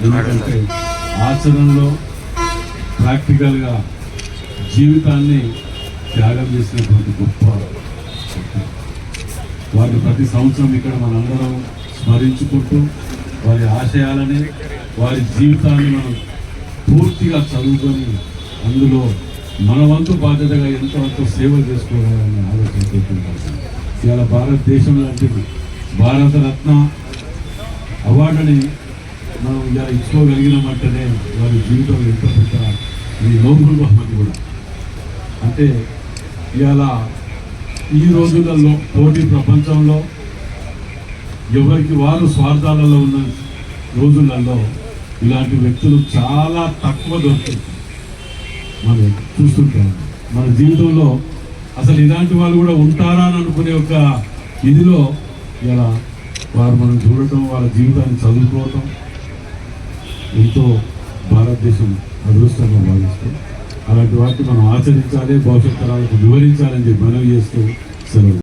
ఎందుకంటే ఆచరణలో ప్రాక్టికల్గా జీవితాన్ని త్యాగం చేసినటువంటి గొప్ప వారిని ప్రతి సంవత్సరం ఇక్కడ మనందరం స్మరించుకుంటూ వారి ఆశయాలని వారి జీవితాన్ని మనం పూర్తిగా చదువుకొని అందులో మన వంతు బాధ్యతగా ఎంతవరకు సేవ చేసుకోవాలని ఆలోచన పెట్టుకుంటాం ఇవాళ భారతదేశం లాంటిది. భారతరత్న అవార్డుని మనం ఇలా ఇచ్చుకోగలిగినామంటేనే వారి జీవితంలో ఎంత పెద్ద ఈ నోబుల్ బహుమతి కూడా. అంటే ఇవాళ ఈ రోజులలో పోటీ ప్రపంచంలో ఎవరికి వారు స్వార్థాలలో ఉన్న రోజులలో ఇలాంటి వ్యక్తులు చాలా తక్కువ దొరుకుతుంది మనం చూస్తుంటాం. మన జీవితంలో అసలు ఇలాంటి వాళ్ళు కూడా ఉంటారా అని అనుకునే ఒక ఇదిలో ఇలా వారు మనం చూడటం వాళ్ళ జీవితాన్ని చదువుకోవటం ఎంతో భారతదేశం అదృష్టంగా భావిస్తాం. అలాంటి వాటిని మనం ఆచరించాలి భవిష్యత్ తరాలకు వివరించాలని చెప్పి మనవి చేస్తూ సెలవు.